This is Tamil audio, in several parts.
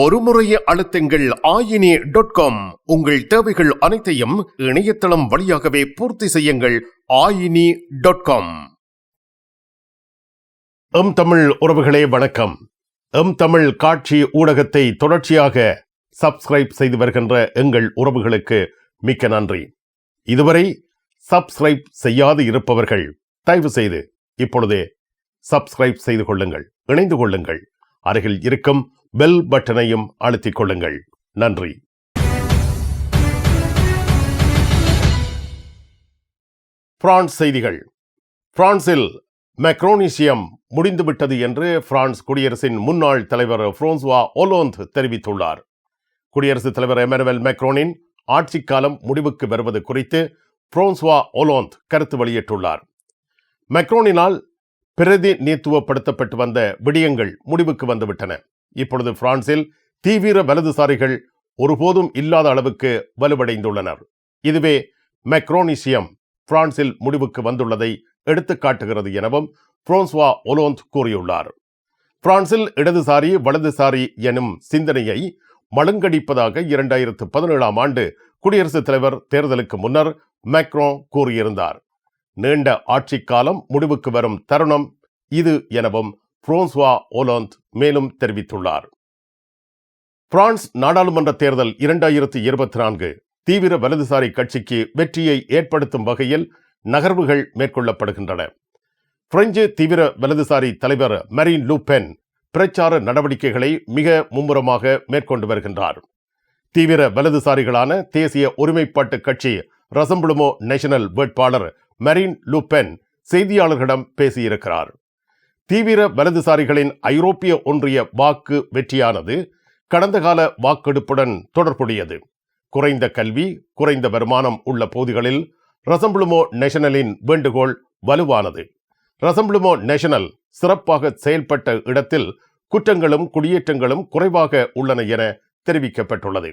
ஒரு முறைய ஆயினி டாட் காம் உங்கள் தேவைகள் அனைத்தையும் இணையதளம் வழியாகவே பூர்த்தி செய்யுங்கள் ஆயினி டாட் காம் எம் தமிழ் உறவுகளே வணக்கம். எம் தமிழ் காட்சி ஊடகத்தை தொடர்ச்சியாக சப்ஸ்கிரைப் செய்து வருகின்ற எங்கள் உறவுகளுக்கு மிக்க நன்றி. இதுவரை சப்ஸ்கிரைப் செய்யாது இருப்பவர்கள் தயவு செய்து இப்பொழுதே சப்ஸ்கிரைப் செய்து கொள்ளுங்கள் இணைந்து கொள்ளுங்கள். அருகில் இருக்கும் பெல் பட்டனையும் அழுத்திக் கொள்ளுங்கள். நன்றி. பிரான்ஸ் செய்திகள். பிரான்சில் மெக்ரோனிசியம் முடிந்துவிட்டது என்று பிரான்ஸ் குடியரசின் முன்னாள் தலைவர் புரோன்சுவா ஒலோந்த் தெரிவித்துள்ளார். குடியரசுத் தலைவர் எமனுவல் மெக்ரோனின் ஆட்சிக் காலம் முடிவுக்கு வருவது குறித்து புரோன்சுவா ஒலோந்த் கருத்து வெளியிட்டுள்ளார். மெக்ரோனினால் பிரதிநிதித்துவப்படுத்தப்பட்டு வந்த விடயங்கள் முடிவுக்கு வந்துவிட்டன. இப்பொழுது பிரான்சில் தீவிர வலதுசாரிகள் ஒருபோதும் இல்லாத அளவுக்கு வலுவடைந்துள்ளனர். இதுவே மெக்ரோனிசியம் பிரான்சில் முடிவுக்கு வந்துள்ளதை எடுத்துக்காட்டுகிறது எனவும் புரோன்ஸ்வா ஒலோந்த் கூறியுள்ளார். பிரான்சில் இடதுசாரி வலதுசாரி எனும் சிந்தனையை மழுங்கடிப்பதாக இரண்டாயிரத்து பதினேழாம் ஆண்டு குடியரசுத் தலைவர் தேர்தலுக்கு முன்னர் மேக்ரோ கூறியிருந்தார். நீண்ட ஆட்சி காலம் முடிவுக்கு வரும் தருணம் இது எனவும் பிரான்சுவா ஓலாந்த் மேலும் தெரிவித்துள்ளார். பிரான்ஸ் நாடாளுமன்ற தேர்தல் இரண்டாயிரத்தி இருபத்தி நான்கு தீவிர வலதுசாரி கட்சிக்கு வெற்றியை ஏற்படுத்தும் வகையில் நகர்வுகள் மேற்கொள்ளப்படுகின்றன. பிரெஞ்சு தீவிர வலதுசாரி தலைவர் மரீன் லூபென் பிரச்சார நடவடிக்கைகளை மிக மும்முரமாக மேற்கொண்டு வருகின்றார். தீவிர வலதுசாரிகளான தேசிய ஒருமைப்பாட்டு கட்சி ரசம்புளுமோ நேஷனல் வேட்பாளர் மரீன் லூபென் செய்தியாளர்களிடம் பேசியிருக்கிறார். தீவிர வலதுசாரிகளின் ஐரோப்பிய ஒன்றிய வாக்கு வெற்றியானது கடந்த கால வாக்கெடுப்புடன் தொடர்புடையது. குறைந்த கல்வி குறைந்த வருமானம் உள்ள பகுதிகளில் ரசம்புளுமோ நேஷனலின் வேண்டுகோள் வலுவானது. ரசம்புளுமோ நேஷனல் சிறப்பாக செயல்பட்ட இடத்தில் குற்றங்களும் குடியேற்றங்களும் குறைவாக உள்ளன என தெரிவிக்கப்பட்டுள்ளது.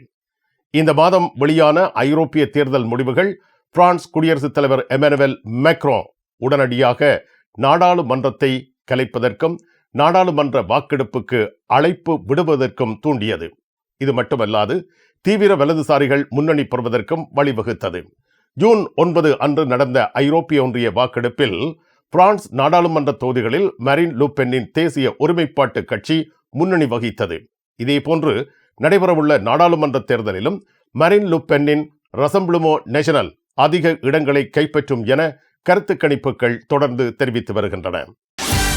இந்த மாதம் வெளியான ஐரோப்பிய தேர்தல் முடிவுகள் பிரான்ஸ் குடியரசுத் தலைவர் எமனுவல் மேக்ரோ உடனடியாக நாடாளுமன்றத்தை கலைப்பதற்கும் நாடாளுமன்ற வாக்கெடுப்புக்கு அழைப்பு விடுவதற்கும் தூண்டியது. இது மட்டுமல்லாது தீவிர வலதுசாரிகள் முன்னணி பெறுவதற்கும் வழிவகுத்தது. ஜூன் ஒன்பது அன்று நடந்த ஐரோப்பிய ஒன்றிய வாக்கெடுப்பில் பிரான்ஸ் நாடாளுமன்ற தொகுதிகளில் மரின் லூபென்னின் தேசிய ஒருமைப்பாட்டு கட்சி முன்னணி வகித்தது. இதேபோன்று நடைபெறவுள்ள நாடாளுமன்ற தேர்தலிலும் மரின் லுப்பென்னின் ரசம்பிளுமோ நேஷனல் அதிக இடங்களை கைப்பற்றும் என கருத்து கணிப்புகள் தொடர்ந்து தெரிவித்து வருகின்றன.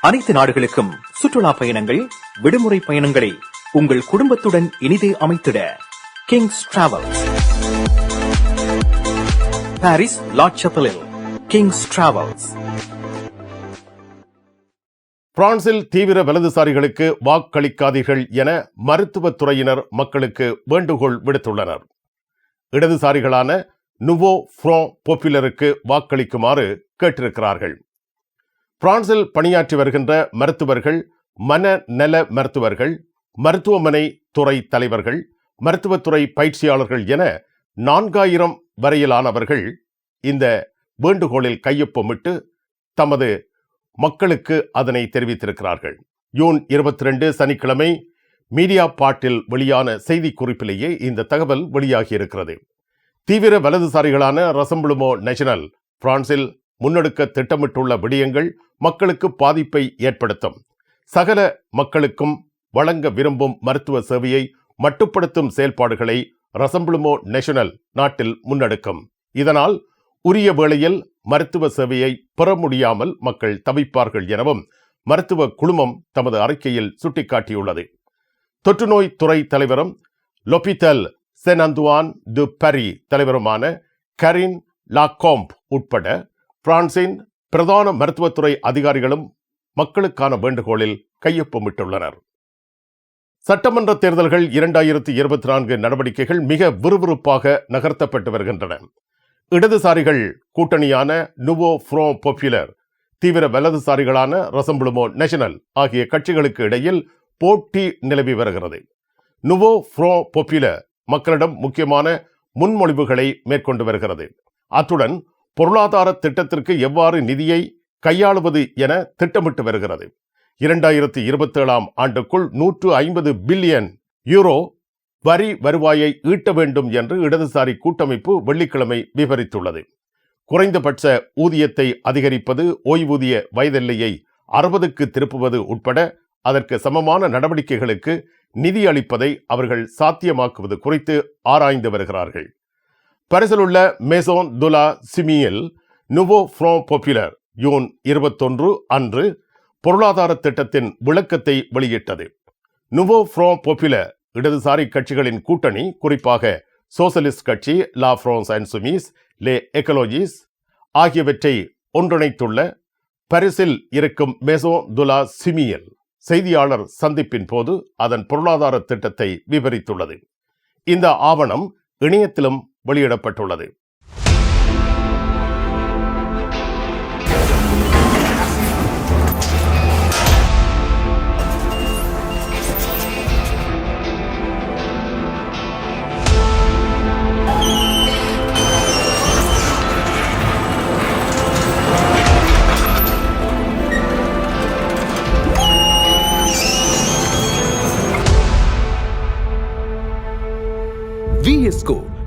அனைத்து நாடுகளுக்கும் சுற்றுலா பயணங்கள் விடுமுறை பயணங்களை உங்கள் குடும்பத்துடன் இனிதே அமைத்திட கிங்ஸ் டிராவல்ஸ் பாரிஸ் லாட்சப்பலில் கிங்ஸ் டிராவல்ஸ் பிரான்சில் தீவிர வலதுசாரிகளுக்கு வாக்களிக்காதீர்கள் என மருத்துவத்துறையினர் மக்களுக்கு வேண்டுகோள் விடுத்துள்ளனர். இடதுசாரிகளான நுவோ ஃப்ரோ பாப்புலருக்கு வாக்களிக்குமாறு கேட்டிருக்கிறார்கள். பிரான்சில் பணியாற்றி வருகின்ற மருத்துவர்கள் மனநல மருத்துவர்கள் மருத்துவமனை துறை தலைவர்கள் மருத்துவத்துறை பயிற்சியாளர்கள் என நான்காயிரம் வரையிலானவர்கள் இந்த வேண்டுகோளில் கையொப்பமிட்டு தமது மக்களுக்கு அதனை தெரிவித்திருக்கிறார்கள். ஜூன் இருபத்தி ரெண்டு சனிக்கிழமை மீடியா பாட்டில் வெளியான செய்தி குறிப்பிலேயே இந்த தகவல் வெளியாகியிருக்கிறது. தீவிர வலதுசாரிகளான ரசம்புளுமோ நேஷனல் பிரான்சில் முன்னெடுக்க திட்டமிட்டுள்ள விடயங்கள் மக்களுக்கு பாதிப்பை ஏற்படுத்தும். சகல மக்களுக்கும் வழங்க விரும்பும் மருத்துவ சேவையை மட்டுப்படுத்தும் செயல்பாடுகளை ரசம்பிளுமோ நேஷனல் நாட்டில் முன்னெடுக்கும். இதனால் உரிய வேளையில் மருத்துவ சேவையை பெற முடியாமல் மக்கள் தவிப்பார்கள் எனவும் மருத்துவ குழுமம் தமது அறிக்கையில் சுட்டிக்காட்டியுள்ளது. தொற்றுநோய் துறை தலைவரும் லொபித்தல் சென் அந்துவான் டு பரி தலைவருமான கரின் லாகோம்ப் உட்பட பிரான்சின் பிரதான மருத்துவத்துறை அதிகாரிகளும் மக்களுக்கான வேண்டுகோளில் கையொப்பமிட்டுள்ளனர். சட்டமன்ற தேர்தல்கள் இரண்டாயிரத்தி இருபத்தி நான்கு நடவடிக்கைகள் மிக விறுவிறுப்பாக நகர்த்தப்பட்டு வருகின்றன. இடதுசாரிகள் கூட்டணியான நுவோ ஃப்ரோ பொப்புலர் தீவிர வலதுசாரிகளான ரசம்புளுமோ நேஷனல் ஆகிய கட்சிகளுக்கு இடையில் போட்டி நிலவி வருகிறது. நுவோ ஃப்ரோ பொப்புலர் மக்களிடம் முக்கியமான முன்மொழிவுகளை மேற்கொண்டு வருகிறது. அத்துடன் பொருளாதார திட்டத்திற்கு எவ்வாறு நிதியை கையாளுவது என திட்டமிட்டு வருகிறது. இரண்டாயிரத்தி இருபத்தேழாம் ஆண்டுக்குள் நூற்று ஐம்பது பில்லியன் யூரோ வரி வருவாயை ஈட்ட வேண்டும் என்று இடதுசாரி கூட்டமைப்பு வெள்ளிக்கிழமை விவரித்துள்ளது. குறைந்தபட்ச ஊதியத்தை அதிகரிப்பது ஓய்வூதிய வயதெல்லையை அறுபதுக்கு திருப்புவது உட்பட அதற்கு சமமான நடவடிக்கைகளுக்கு நிதி அளிப்பதை அவர்கள் சாத்தியமாக்குவது குறித்து ஆராய்ந்து வருகிறார்கள். பரிசிலுள்ள மேசோன் துலா சிமியில் நுவோ ஃப்ரோ பாப்புலர் ஜூன் இருபத்தொன்று அன்று பொருளாதார திட்டத்தின் விளக்கத்தை வெளியிட்டது. நுவோ ஃப்ரோ பாப்புலர் இடதுசாரி கட்சிகளின் கூட்டணி குறிப்பாக சோசலிஸ்ட் கட்சி லா ஃப்ரான்ஸ் அண்ட் சுமீஸ் லே எக்கலோஜிஸ் ஆகியவற்றை ஒன்றிணைத்துள்ள பரிசில் இருக்கும் மெசோ துலா சிமியல் செய்தியாளர் சந்திப்பின் போது அதன் பொருளாதார திட்டத்தை விவரித்துள்ளது. இந்த ஆவணம் இணையத்திலும் வெளியிடப்பட்டுள்ளது. விஎஸ்கோ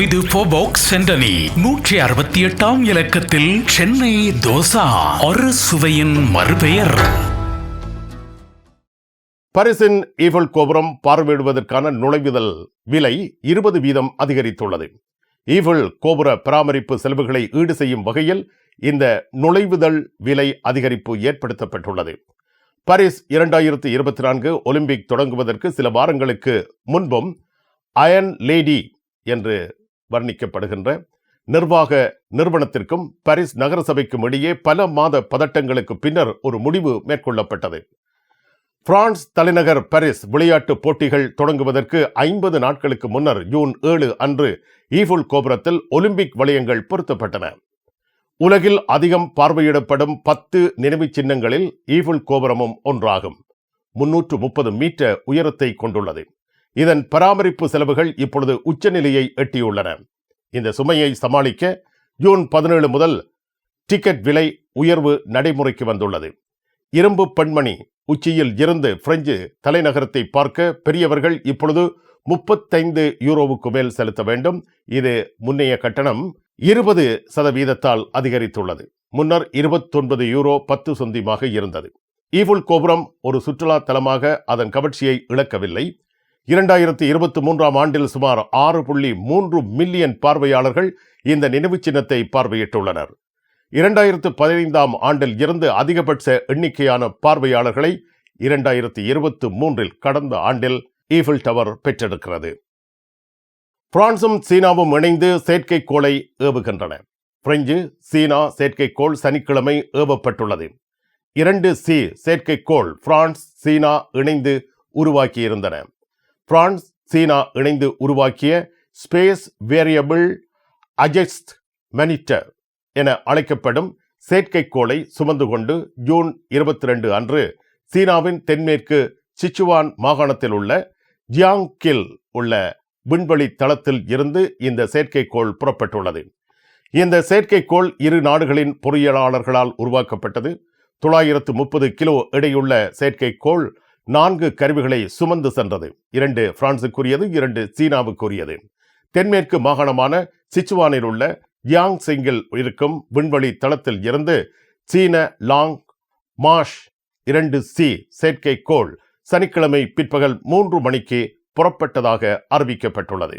ருய்து போபாக்ஸ் சென்டனி நூற்றி அறுபத்தி எட்டாம் இலக்கத்தில் சென்னை தோசா. ஒரு சுவையின் மறுபெயர். பரிசின் ஈஃபல் கோபுரம் பார்வையிடுவதற்கான நுழைவுதல் விலை இருபது வீதம் அதிகரித்துள்ளது. ஈஃபல் கோபுர பராமரிப்பு செலவுகளை ஈடு செய்யும் வகையில் இந்த நுழைவுதல் விலை அதிகரிப்பு ஏற்படுத்தப்பட்டுள்ளது. பாரிஸ் இரண்டாயிரத்து இருபத்தி நான்கு ஒலிம்பிக் தொடங்குவதற்கு சில வாரங்களுக்கு முன்பும் அயன் லேடி என்று வர்ணிக்கப்படுகின்ற நிர்வாக நிறுவனத்திற்கும் பாரிஸ் நகரசபைக்கும் இடையே பல மாத பதட்டங்களுக்கு பின்னர் ஒரு முடிவு மேற்கொள்ளப்பட்டது. பிரான்ஸ் தலைநகர் பாரிஸ் விளையாட்டுப் போட்டிகள் தொடங்குவதற்கு ஐம்பது நாட்களுக்கு முன்னர் ஜூன் ஏழு அன்று ஈஃபுல் கோபுரத்தில் ஒலிம்பிக் வளையங்கள் பொருத்தப்பட்டன. உலகில் அதிகம் பார்வையிடப்படும் பத்து நினைவுச் சின்னங்களில் ஈஃபுல் கோபுரமும் ஒன்றாகும். முன்னூற்று முப்பது மீட்டர் உயரத்தை கொண்டுள்ளது. இதன் பராமரிப்பு செலவுகள் இப்பொழுது உச்சநிலையை எட்டியுள்ளன. இந்த சுமையை சமாளிக்க ஜூன் பதினேழு முதல் டிக்கெட் விலை உயர்வு நடைமுறைக்கு வந்துள்ளது. இரும்பு பெண்மணி உச்சியில் இருந்து பிரெஞ்சு தலைநகரத்தை பார்க்க பெரியவர்கள் இப்பொழுது முப்பத்தைந்து யூரோவுக்கு மேல் செலுத்த வேண்டும். இது முன்னைய கட்டணம் இருபது சதவீதத்தால் அதிகரித்துள்ளது. முன்னர் இருபத்தொன்பது யூரோ பத்து சொந்திமாக இருந்தது. ஈவுல் கோபுரம் ஒரு சுற்றுலா தலமாக அதன் கவர்ச்சியை இழக்கவில்லை. இரண்டாயிரத்தி இருபத்தி மூன்றாம் ஆண்டில் சுமார் ஆறு புள்ளி மூன்று மில்லியன் பார்வையாளர்கள் இந்த நினைவு சின்னத்தை பார்வையிட்டுள்ளனர். இரண்டாயிரத்து பதினைந்தாம் ஆண்டில் இருந்து அதிகபட்ச எண்ணிக்கையான பார்வையாளர்களை இரண்டாயிரத்தி இருபத்தி மூன்றில் கடந்த ஆண்டில் ஈஃபில் டவர் பெற்றெடுக்கிறது. பிரான்சும் சீனாவும் இணைந்து செயற்கைக்கோளை ஏவுகின்றன. பிரெஞ்சு சீனா செயற்கைக்கோள் சனிக்கிழமை ஏவப்பட்டுள்ளது. இரண்டு சி செயற்கைக்கோள் பிரான்ஸ் சீனா இணைந்து உருவாக்கியிருந்தன. பிரான்ஸ் சீனா இணைந்து உருவாக்கிய ஸ்பேஸ் வேரியபிள் அஜெஸ்ட் மனிட்டர் என அழைக்கப்படும் செயற்கைக்கோளை சுமந்து கொண்டு ஜூன் இருபத்தி ரெண்டு அன்று சீனாவின் தென்மேற்கு சிச்சுவான் மாகாணத்தில் உள்ள ஜியாங்கில் உள்ள விண்வெளி தளத்தில் இருந்து இந்த செயற்கைக்கோள் புறப்பட்டுள்ளது. இந்த செயற்கைக்கோள் இரு நாடுகளின் பொறியியலாளர்களால் உருவாக்கப்பட்டது. தொள்ளாயிரத்து முப்பது கிலோ எடையுள்ள செயற்கைக்கோள் நான்கு கருவிகளை சுமந்து சென்றது. இரண்டு பிரான்சுக்குரியது இரண்டு சீனாவுக்குரியது. தென்மேற்கு மாகாணமான சிச்சுவானில் உள்ள யாங் சிங்கில் இருக்கும் விண்வெளி தளத்தில் இருந்து சீன லாங் மாஷ் இரண்டு சி செயற்கைக்கோள் சனிக்கிழமை பிற்பகல் மூன்று மணிக்கு புறப்பட்டதாக அறிவிக்கப்பட்டுள்ளது.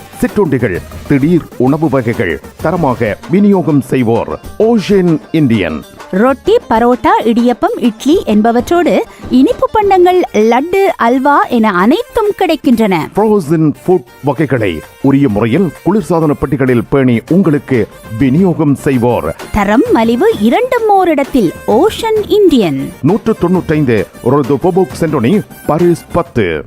சிற்றுண்டிகள் திடீர் உணவு வகைகள் தரமாக விநியோகம் செய்வோர். ஓஷன் இந்தியன் ரொட்டி பரோட்டா இடியப்பம் இட்லி என்பவற்றோடு இனிப்பு பண்டங்கள் லட்டு அல்வா என அனைத்தும் கிடைக்கின்றன. ஃப்ரோசன் ஃபுட் வகைகளை உரிய முறையில் குளிர்சாதன பெட்டிகளில் பேணி உங்களுக்கு விநியோகம் செய்வோர். தரம் மலிவு இரண்டும் ஓரிடத்தில். ஓஷன் இந்தியன் நூற்று தொண்ணூற்றைந்து ஒரு சென்டோனி பாரிஸ் பத்து.